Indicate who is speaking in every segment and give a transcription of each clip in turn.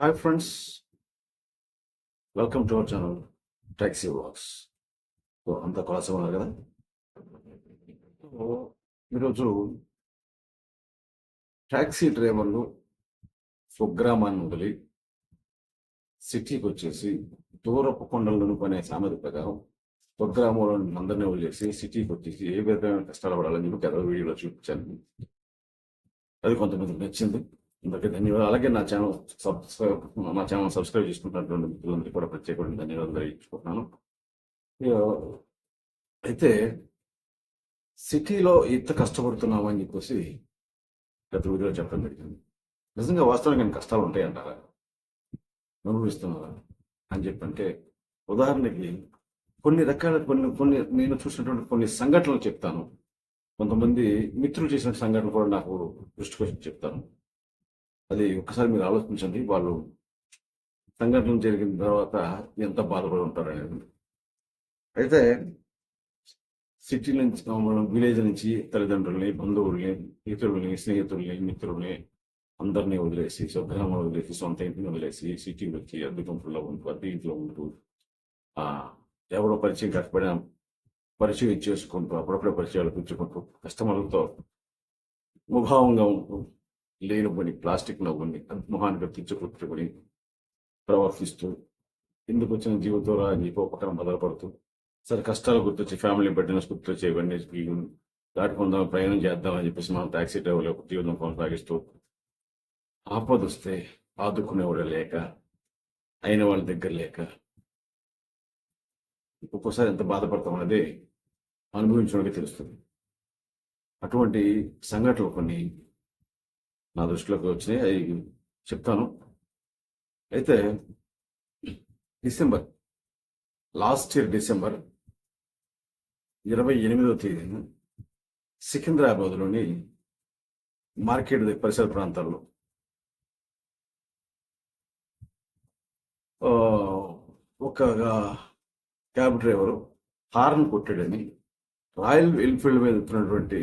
Speaker 1: Hi friends welcome to our channel taxi vlogs so అంత కొలసం ఉన్నారు కదా? ఈరోజు ట్యాక్సీ డ్రైవర్లు స్వగ్రామాన్ని వదిలి సిటీకి వచ్చేసి దూరపు కొండలను పనే సామెత ప్రకారం స్వగ్రామంలో అందరినీ వదిలేసి సిటీకి వచ్చేసి ఏ విధమైన కష్టాలు పడాలని చెప్పి గత వీడియోలో చూపించాను. అది కొంతమందికి నచ్చింది. అందరికీ ధన్యవాదాలు. అలాగే నా ఛానల్ సబ్స్క్రైబ్ నా ఛానల్ సబ్స్క్రైబ్ చేసుకుంటున్నటువంటి మిత్రులందరికీ కూడా ప్రత్యేకమైన ధన్యవాదాలు తెలియజేసుకుంటున్నాను. అయితే సిటీలో ఇంత కష్టపడుతున్నామని చెప్పేసి గత వీడియోలో చెప్పడం జరిగింది. నిజంగా వాస్తవానికి కష్టాలు ఉంటాయి అంటారా అనుభవిస్తున్నారా? అని చెప్పంటే ఉదాహరణకి కొన్ని రకాల కొన్ని కొన్ని నేను చూసినటువంటి కొన్ని సంఘటనలు చెప్తాను. కొంతమంది మిత్రులు చేసిన సంఘటనలు కూడా నాకు దృష్టికి వచ్చి చెప్తాను. అది ఒకసారి మీరు ఆలోచించండి. వాళ్ళు సంఘటన జరిగిన తర్వాత ఎంత బాధపడి ఉంటారు అనేది. అయితే సిటీ నుంచి మనం విలేజ్ నుంచి తల్లిదండ్రుల్ని బంధువుల్ని ఇతరుల్ని స్నేహితుల్ని మిత్రుల్ని అందరినీ వదిలేసి స్వగ్రామం వదిలేసి సొంత ఇంటిని వదిలేసి సిటీ వచ్చి అద్దె గుంపుల్లో ఉంటూ అద్దె ఇంట్లో ఉంటూ ఎవరో పరిచయం కష్టపడిన పరిచయం చేసుకుంటూ అప్పుడప్పుడే పరిచయాలు పెంచుకుంటూ కస్టమర్లతో ముభావంగా ఉంటూ లేని ప్లాస్టిక్లో ప్లాస్టిక్ నవ్వుని మొహానికి తెచ్చుకొచ్చుకొని ప్రవర్తిస్తూ ఎందుకు వచ్చిన జీవితంలో అని చెప్పి ఒక పక్కన మొదలుపడుతూ సరే కష్టాలు గుర్తొచ్చి ఫ్యామిలీ బెడ్నెస్ గుర్తొచ్చి ఇవన్నీ దాటుకుందాం ప్రయాణం చేద్దాం అని చెప్పేసి మనం టాక్సీ డ్రైవర్లు జీవితం కొనసాగిస్తూ ఆపద వస్తే ఆదుకునేవాడు లేక అయిన వాళ్ళ దగ్గర లేక ఒక్కోసారి ఎంత బాధపడతాం అనేది అనుభవించడానికి తెలుస్తుంది. అటువంటి సంఘటనలు కొన్ని నా దృష్టిలోకి వచ్చినాయి. అవి చెప్తాను. అయితే డిసెంబర్ లాస్ట్ ఇయర్ డిసెంబర్ ఇరవై ఎనిమిదవ తేదీన సికింద్రాబాద్లోని మార్కెట్ పరిసర ప్రాంతాల్లో ఒక క్యాబ్ డ్రైవరు హార్న్ కొట్టాడని రాయల్ ఎన్ఫీల్డ్ మీద వెళ్తున్నటువంటి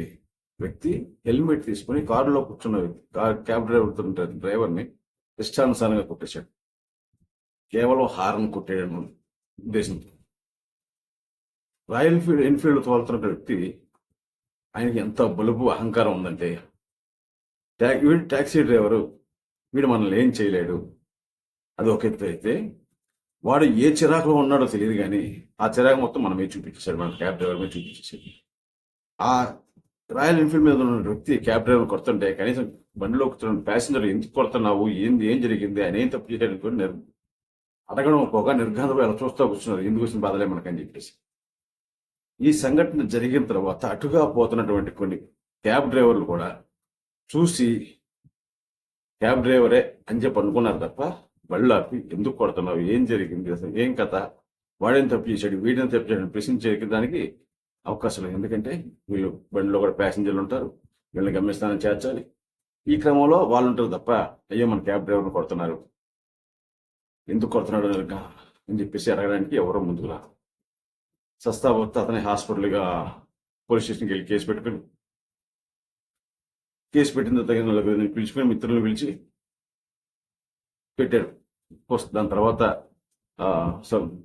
Speaker 1: వ్యక్తి హెల్మెట్ తీసుకుని కారులో కూర్చున్న వ్యక్తి కార్ క్యాబ్ డ్రైవర్ డ్రైవర్ని ఇష్టానుసారంగా కొట్టేశాడు. కేవలం హార్న్ కొట్టేయడం ఉద్దేశంతో రాయల్ ఎన్ఫీల్డ్ ఎన్ఫీల్డ్ తోలుతున్న వ్యక్తి ఆయనకి ఎంత బలుపు అహంకారం ఉందంటే ట్యా- వీడు ట్యాక్సీ డ్రైవరు వీడు మనల్ని ఏం చేయలేడు. అది ఒక ఎత్తు అయితే వాడు ఏ చిరాకులో ఉన్నాడో తెలియదు కానీ ఆ చిరాకు మొత్తం మనమే చూపించేశాడు మన క్యాబ్ డ్రైవర్ మీద చూపించేసాడు ఆ రాయల్ ఎన్ఫీల్డ్ మీద ఉన్న వ్యక్తి క్యాబ్ డ్రైవర్ కొడుతుంటే కనీసం బండిలో కూర్చున్న ప్యాసింజర్ ఎందుకు కొడుతున్నావు? ఏంది? ఏం జరిగింది? ఆయన ఏం తప్పు చేశాడు కూడా నేను అడగడం ఒక నిర్ఘాంతలో ఎలా చూస్తూ కూర్చున్నారు. ఎందుకు వచ్చిన బాధలే మనకని చెప్పేసి. ఈ సంఘటన జరిగిన తర్వాత అటుగా పోతున్నటువంటి కొన్ని క్యాబ్ డ్రైవర్లు కూడా చూసి క్యాబ్ డ్రైవరే అని చెప్పి అనుకున్నారు తప్ప బళ్ళు ఆపి ఎందుకు కొడుతున్నావు? ఏం జరిగింది? అసలు ఏం కథ? వాడేం తప్పు చేశాడు? వీడిని తప్పు చేయడం ప్రశ్నించే దానికి అవకాశం లేదు ఎందుకంటే వీళ్ళు బండిలో కూడా ప్యాసింజర్లు ఉంటారు. వీళ్ళని గమ్యస్థానం చేర్చాలి. ఈ క్రమంలో వాళ్ళు ఉంటారు తప్ప అయ్యో మన క్యాబ్ డ్రైవర్ని కొడుతున్నారు. ఎందుకు కొడుతున్నాడు అని అని చెప్పేసి అడగడానికి ఎవరో ముందుకు రాదు సస్తా వస్తే అతని హాస్పిటల్గా పోలీస్ స్టేషన్కి వెళ్ళి కేసు పెట్టుకుని కేసు పెట్టిన తగిన నలుగురిని పిలుచుకొని మిత్రులను పిలిచి పెట్టారు. దాని తర్వాత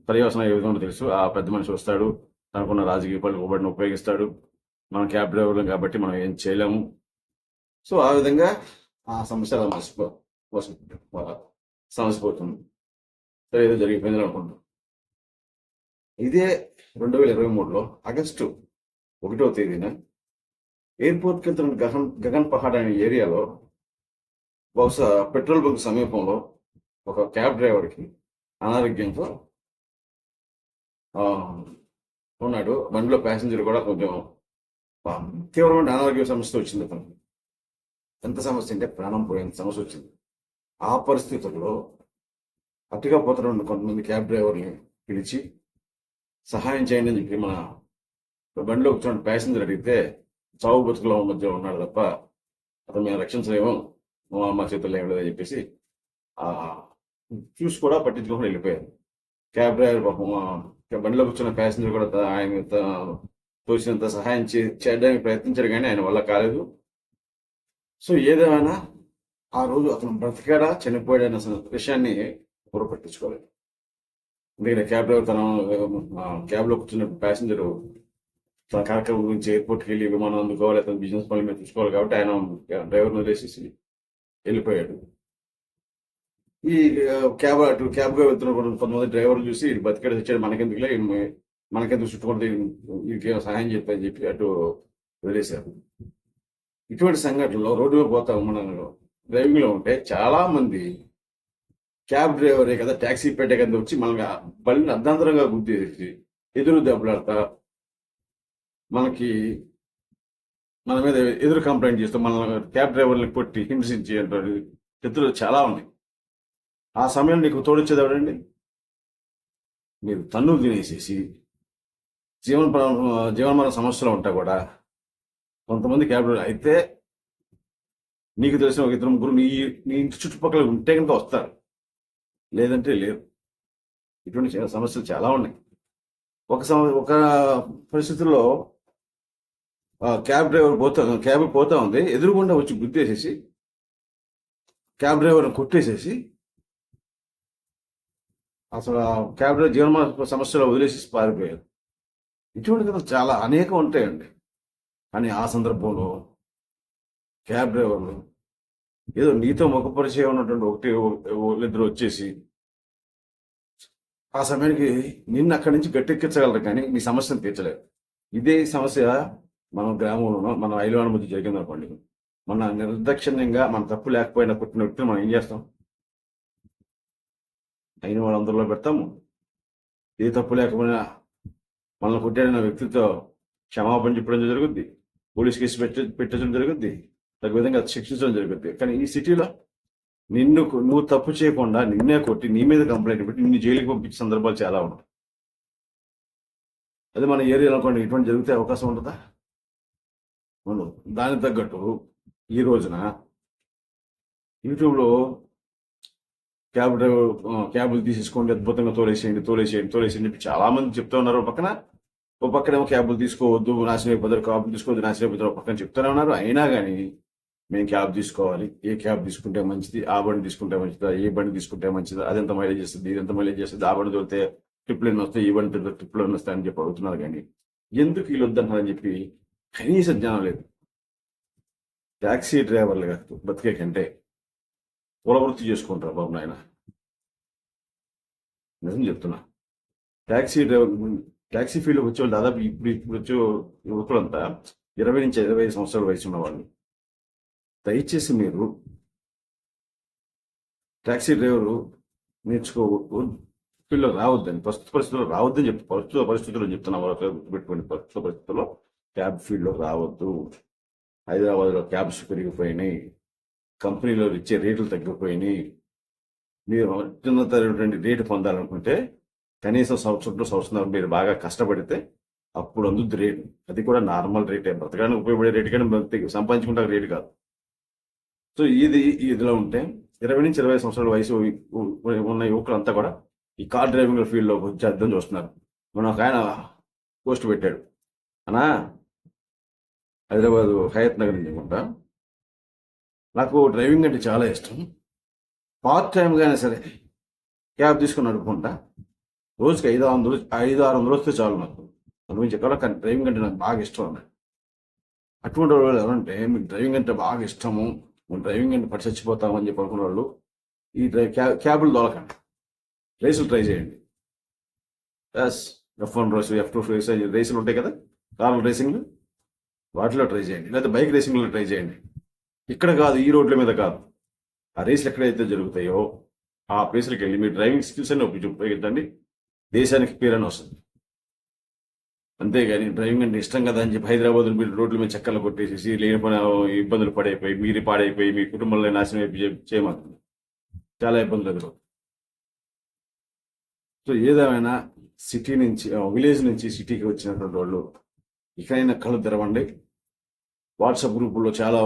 Speaker 1: పర్యవసనం ఏ విధంగా తెలుసు. ఆ పెద్ద మనిషి వస్తాడు. తనకున్న రాజకీయ పలుకుబడిని ఉపయోగిస్తాడు. మనం క్యాబ్ డ్రైవర్లు కాబట్టి మనం ఏం చేయలేము. సో ఆ విధంగా ఆ సమస్య అలా మర్చిపో సమస్య పోతుంది సరే ఏదో జరిగిపోయింది అనుకుంటాం ఇదే రెండు వేల ఇరవై మూడులో ఆగస్టు ఒకటో తేదీన ఎయిర్పోర్ట్కి వెళ్తున్న గగన్ గగన్ పహాడ్ అనే ఏరియాలో బహుశా పెట్రోల్ బంక్ సమీపంలో ఒక క్యాబ్ డ్రైవర్కి అనారోగ్యంతో ఉన్నాడు. బండిలో ప్యాసింజర్ కూడా కొంచెం తీవ్రమైన అనారోగ్య సమస్య వచ్చింది అతను ఎంత సమస్య అంటే ప్రాణం పోయేంత సమస్య వచ్చింది. ఆ పరిస్థితుల్లో అట్టుగా పోతున్న కొంతమంది క్యాబ్ డ్రైవర్ని పిలిచి సహాయం చేయండి అని చెప్పి మన బండిలో కూర్చొని ప్యాసింజర్ అడిగితే చావు బతుకుల మధ్య ఉన్నాడు తప్ప అతను మేము రక్షించలేము. మా అమ్మ చేతుల్లో ఏం లేదని చెప్పేసి చూసి కూడా పట్టించుకోకుండా వెళ్ళిపోయారు. క్యాబ్ డ్రైవర్ పాపం బండిలో కూర్చున్న ప్యాసింజర్ కూడా ఆయన త- తోచినంత సహాయం చే చేయడానికి ప్రయత్నించారు కానీ ఆయన వల్ల కాలేదు. సో ఏదేమైనా ఆ రోజు అతను బ్రతికాడా చనిపోయాడన్న అసలు విషయాన్ని ఎవరు పట్టించుకోలేదు. ఎందుకంటే క్యాబ్ డ్రైవర్ తన క్యాబ్లో కూర్చున్న ప్యాసింజర్ తన కార్యక్రమం గురించి ఎయిర్పోర్ట్కి వెళ్ళి విమానం అందుకోవాలి అతను బిజినెస్ పనుల మీద చూసుకోవాలి కాబట్టి ఆయన డ్రైవర్ని వదిలేసేసి వెళ్ళిపోయాడు. ఈ క్యాబ్ అటు క్యాబ్గా వెళ్తున్న కొంతమంది డ్రైవర్లు చూసి ఇటు వచ్చాడు మనకెందుకులే మనకెందుకు చుట్టుకుంటే వీరికి సహాయం చెప్పని చెప్పి అటు వదిలేశారు. ఇటువంటి సంఘటనలో రోడ్డు మీద పోతా మన డ్రైవింగ్లో ఉంటే చాలా మంది క్యాబ్ డ్రైవరే కదా ట్యాక్సీ పెట్టే కదా వచ్చి మనకి బలిని అర్ధాంతరంగా గుర్తించి ఎదురు దెబ్బలాడతా మనకి మన మీద ఎదురు కంప్లైంట్ చేస్తూ మన క్యాబ్ డ్రైవర్ని కొట్టి హింసించి అంటారు. ఎదురు చాలా ఉన్నాయి. ఆ సమయం నీకు తోడొచ్చేది ఎవడండి? మీరు తన్నులు తినేసేసి జీవన జీవనమరణ సమస్యలు ఉంటా కూడా కొంతమంది క్యాబ్ డ్రైవర్ అయితే నీకు తెలిసిన ఒక ఇద్దరు ముగ్గురు నీ నీ ఇంటి చుట్టుపక్కల ఉంటే కనుక వస్తారు. లేదంటే లేరు. ఇటువంటి సమస్యలు చాలా ఉన్నాయి. ఒక సమ ఒక పరిస్థితుల్లో క్యాబ్ డ్రైవర్ పోతా క్యాబ్ పోతా ఉంది. ఎదురుగుండా వచ్చి గుద్దేసేసి క్యాబ్ డ్రైవర్ని కొట్టేసేసి అసలు క్యాబినెట్ క్యాబ్ డ్రైవర్ జీవన సమస్యలో వదిలేసి పారిపోయారు. ఇటువంటి కదా చాలా అనేకం ఉంటాయండి. కానీ ఆ సందర్భంలో క్యాబ్ డ్రైవర్లు ఏదో నీతో ముఖ పరిచయం ఉన్నటువంటి ఒకటి ఇద్దరు వచ్చేసి ఆ సమయానికి నిన్ను అక్కడి నుంచి గట్టెక్కించగలరు కానీ నీ సమస్యను తీర్చలేరు. ఇదే సమస్య మన గ్రామంలోనో మన ఐలవాడ మధ్య జరిగింది అనుకోండి మన నిర్దక్షిణ్యంగా మన తప్పు లేకపోయినా పుట్టిన వ్యక్తిని మనం ఏం చేస్తాం? అయిన వాళ్ళందరిలో పెడతాము. ఏ తప్పు లేకపోయినా మనల్ని కొట్టాడిన వ్యక్తితో క్షమాపణ చెప్పడం జరుగుద్ది. పోలీస్ కేసు పెట్ట పెట్టడం జరుగుద్ది. తగు విధంగా శిక్షించడం జరుగుద్ది. కానీ ఈ సిటీలో నిన్ను నువ్వు తప్పు చేయకుండా నిన్నే కొట్టి నీ మీద కంప్లైంట్ పెట్టి నిన్ను జైలుకి పంపించే సందర్భాలు చాలా ఉన్నాయి. అదే మన ఏరియాలో అనుకోండి ఇటువంటి జరిగితే అవకాశం ఉంటుందా? ఉండదు. దానికి తగ్గట్టు ఈ రోజున యూట్యూబ్లో క్యాబ్ డ్రైవర్ క్యాబులు తీసేసుకోండి అద్భుతంగా తోలేసేయండి తోలేసేయండి తోలేసేయండి చాలా మంది చెప్తా ఉన్నారు ఒక పక్కన. ఓ పక్కనేమో క్యాబులు తీసుకోవద్దు నాశనం అయిపోతారు క్యాబులు తీసుకోవద్దు నాశనం అయిపోతారు ఒక పక్కన చెప్తూనే ఉన్నారు. అయినా కానీ మేము క్యాబ్ తీసుకోవాలి. ఏ క్యాబ్ తీసుకుంటే మంచిది ఆ బండి తీసుకుంటే మంచిదా ఏ బండి తీసుకుంటే మంచిదా అది ఎంత మైలేజ్ చేస్తుంది ఇది ఎంత మైలేజ్ చేస్తుంది ఆ బండి దొరికితే ట్రిప్లు ఎన్ని వస్తాయి ఈ బండి ట్రిప్లు ఎన్ని వస్తాయి అని చెప్పి అడుగుతున్నారు కానీ ఎందుకు వీళ్ళు వద్దన్నారని చెప్పి కనీసం జ్ఞానం లేదు. ట్యాక్సీ కాదు బతికే కంటే కుల చేసుకుంటారా చేసుకుంటారు బాబు నాయన? నిజం చెప్తున్నా. ట్యాక్సీ డ్రైవర్ ట్యాక్సీ ఫీల్డ్కి వచ్చే వాళ్ళు దాదాపు ఇప్పుడు ఇప్పుడు వచ్చే యువకులంతా ఇరవై నుంచి ఇరవై ఐదు సంవత్సరాల వయసు ఉన్నవాళ్ళు. దయచేసి మీరు ట్యాక్సీ డ్రైవరు నేర్చుకో ఫీల్డ్లో రావద్దని ప్రస్తుత పరిస్థితుల్లో రావద్దని చెప్పి ప్రస్తుత పరిస్థితుల్లో చెప్తున్నా వాళ్ళకి గుర్తుపెట్టుకోండి. ప్రస్తుత పరిస్థితుల్లో క్యాబ్ ఫీల్డ్లో రావద్దు. హైదరాబాద్లో క్యాబ్స్ పెరిగిపోయినాయి. కంపెనీలో ఇచ్చే రేట్లు తగ్గిపోయినాయి. మీరు అత్యున్నతమైనటువంటి రేటు పొందాలనుకుంటే కనీసం సంవత్సరం సంవత్సరం మీరు బాగా కష్టపడితే అప్పుడు అందుద్ది రేటు. అది కూడా నార్మల్ రేటే. బ్రతకడానికి ఉపయోగపడే రేటు కానీ బ్రతికి సంపాదించుకుంటే రేటు కాదు. సో ఇది ఇదిలో ఉంటే ఇరవై నుంచి ఇరవై సంవత్సరాల వయసు ఉన్న యువకులంతా కూడా ఈ కార్ డ్రైవింగ్ ఫీల్డ్లోకి వచ్చి అర్థం చూస్తున్నారు. మన ఒక ఆయన పోస్ట్ పెట్టాడు. అనా హైదరాబాద్ హయత్ నగర్ నుంచి అనుకుంటా నాకు డ్రైవింగ్ అంటే చాలా ఇష్టం. పార్ట్ టైంగానే సరే క్యాబ్ తీసుకుని నడుపుకుంటా. రోజుకి ఐదు ఆరు వందలు ఐదు ఆరు వందలు వస్తే చాలు నాకు. అనుభవించి ఎక్కడ కానీ డ్రైవింగ్ అంటే నాకు బాగా ఇష్టం అన్నాడు అటువంటి వాళ్ళు ఎవరంటే మీకు డ్రైవింగ్ అంటే బాగా ఇష్టము. మేము డ్రైవింగ్ అంటే పట్టి చచ్చిపోతాము అని చెప్పి అనుకున్న వాళ్ళు ఈ డ్రై క్యాబ్ క్యాబులు దొరకండి రేసులు ట్రై చేయండి. S F one race F two race రేసులు ఉంటాయి కదా? కార్ల రేసింగ్లు. వాటిలో ట్రై చేయండి. లేదా బైక్ రేసింగ్లో ట్రై చేయండి. ఇక్కడ కాదు ఈ రోడ్ల మీద కాదు. ఆ రేసులు ఎక్కడైతే జరుగుతాయో ఆ ప్లేస్లకు వెళ్ళి మీ డ్రైవింగ్ స్కిల్స్ అన్ని ఉపయోగించండి. దేశానికి పేరని వస్తుంది. అంతేగాని డ్రైవింగ్ అంటే ఇష్టం కదా అని చెప్పి హైదరాబాద్ మీరు రోడ్ల మీద చెక్కలు కొట్టేసేసి లేని ఇబ్బందులు పడైపోయి మీరు పాడైపోయి మీ కుటుంబంలో నాశనం అయిపోయి చేయమంటుంది చాలా ఇబ్బందులు ఎదురవుతుంది సో ఏదేమైనా సిటీ నుంచి విలేజ్ నుంచి సిటీకి వచ్చినటువంటి వాళ్ళు ఇకైనా కళ్ళు తెరవండి. వాట్సాప్ గ్రూపుల్లో చాలా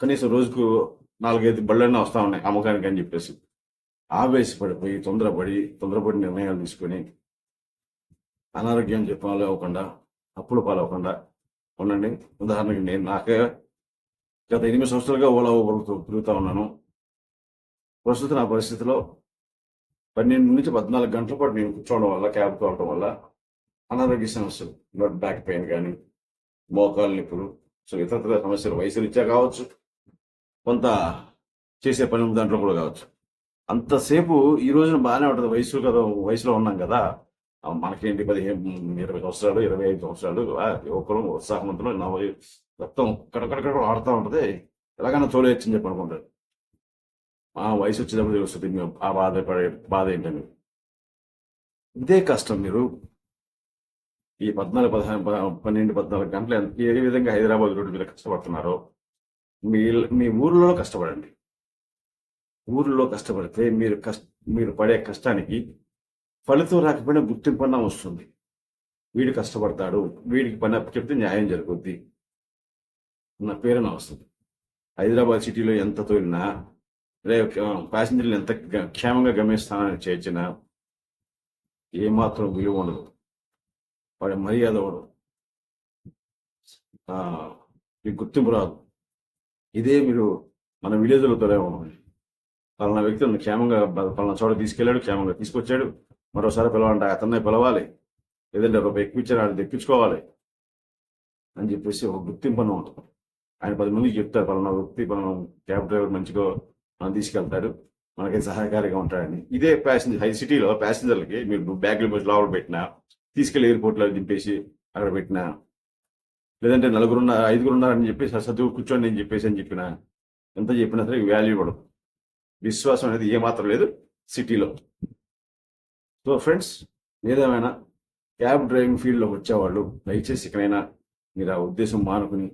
Speaker 1: కనీసం రోజుకు నాలుగైదు బళ్ళన్నా వస్తా ఉన్నాయి అమ్మకానికి అని చెప్పేసి. ఆవేశపడిపోయి తొందరపడి తొందరపడి నిర్ణయాలు తీసుకొని అనారోగ్యం చెప్పాలి అవ్వకుండా అప్పుల పాలవ్వకుండా ఉండండి. ఉదాహరణకి నేను నాకే గత ఎనిమిది సంవత్సరాలుగా ఓలా ఊబర్తో తిరుగుతా ఉన్నాను. ప్రస్తుతం నా పరిస్థితిలో పన్నెండు నుంచి పద్నాలుగు గంటల పాటు నేను కూర్చోవడం వల్ల క్యాబ్ కావడం వల్ల అనారోగ్య సమస్యలు బ్యాక్ పెయిన్ కానీ మోకాలు నొప్పులు సో ఇతర సమస్యలు వయసు రీత్యా కావచ్చు. కొంత చేసే పని దాంట్లో కూడా కావచ్చు. అంతసేపు ఈ రోజున బాగానే ఉంటుంది. వయసు కదా వయసులో ఉన్నాం కదా. మనకేంటి పదిహేను ఇరవై సంవత్సరాలు ఇరవై ఐదు సంవత్సరాలు యువకులు ఉత్సాహవంతులు నా వయ- రక్తం కడకడకడ ఆడుతూ ఉంటుంది. ఎలాగైనా తోలేయచ్చని చెప్పి అనుకుంటారు. ఆ వయసు వచ్చేటప్పుడు తెలుస్తుంది మేము ఆ బాధ పడే బాధ ఏంటని. ఇదే కష్టం మీరు. ఈ పద్నాలుగు పదహారు పన్నెండు పద్నాలుగు గంటలు ఏ విధంగా హైదరాబాద్ రోడ్డు మీద కష్టపడుతున్నారో మీ మీ ఊర్లో కష్టపడండి. ఊర్లో కష్టపడితే మీరు కష్ట మీరు పడే కష్టానికి ఫలితం రాకపోయినా గుర్తింపన్నా వస్తుంది. వీడు కష్టపడతాడు వీడికి పని చెప్తే న్యాయం జరుగుద్ది నా పేరున వస్తుంది. హైదరాబాద్ సిటీలో ఎంత తోలినా రే ప్యాసింజర్లు ఎంత క్షేమంగా గమ్యస్థానాన్ని చేర్చినా ఏమాత్రం విలువ ఉండదు. వాడి మర్యాద ఉండదు. గుర్తింపు రాదు. ఇదే మీరు మన విలేజ్లో తొలేమండి పలానా వ్యక్తులను క్షేమంగా పలానా చోట తీసుకెళ్ళాడు క్షేమంగా తీసుకొచ్చాడు. మరోసారి పిలవాలంటే అతన్నే పిలవాలి. లేదంటే ఒక ఎక్కువ ఆయన తెప్పించుకోవాలి. అని చెప్పేసి ఒక గుర్తింపు అని ఉంటుంది. ఆయన పది మందికి చెప్తారు పలానా వ్యక్తి పలానా క్యాబ్ డ్రైవర్ మంచిగా మనం తీసుకెళ్తాడు. మనకి సహాయకారిగా ఉంటాడని. ఇదే ప్యాసింజర్ హై సిటీలో ప్యాసింజర్లకి మీరు బ్యాగ్లు లోపల పెట్టినా తీసుకెళ్ళి ఎయిర్పోర్ట్లో దింపేసి అక్కడ పెట్టినా లేదంటే నలుగురున్న ఐదుగురు ఉన్నారని చెప్పేసి చదువు కూర్చోండి నేను చెప్పేసి అని చెప్పిన ఎంత చెప్పినా సరే వాల్యూ ఇవ్వడం. విశ్వాసం అనేది ఏమాత్రం లేదు సిటీలో. సో ఫ్రెండ్స్ ఏదేమైనా క్యాబ్ డ్రైవింగ్ ఫీల్డ్లోకి వచ్చేవాళ్ళు దయచేసి ఇకనైనా మీరు ఆ ఉద్దేశం మానుకుని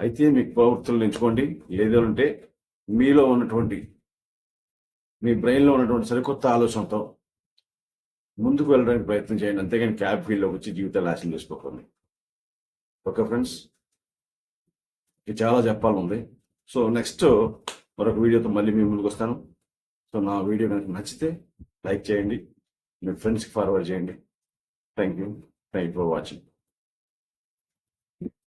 Speaker 1: అయితే మీకు ప్రవృత్తులను ఎంచుకోండి. లేదంటే మీలో ఉన్నటువంటి మీ బ్రెయిన్లో ఉన్నటువంటి సరికొత్త ఆలోచనతో ముందుకు వెళ్ళడానికి ప్రయత్నం చేయండి. అంతేగాని క్యాబ్ ఫీల్డ్లోకి వచ్చి జీవితాలు నాశనం చేసుకోకండి. ఓకే ఫ్రెండ్స్ ఇది చాలా చెప్పాలనుంది సో నెక్స్ట్ మరొక వీడియోతో మళ్ళీ మీ ముందుకు వస్తాను. సో నా వీడియో కనుక నచ్చితే లైక్ చేయండి మీ ఫ్రెండ్స్కి ఫార్వర్డ్ చేయండి. Thank you thank you for watching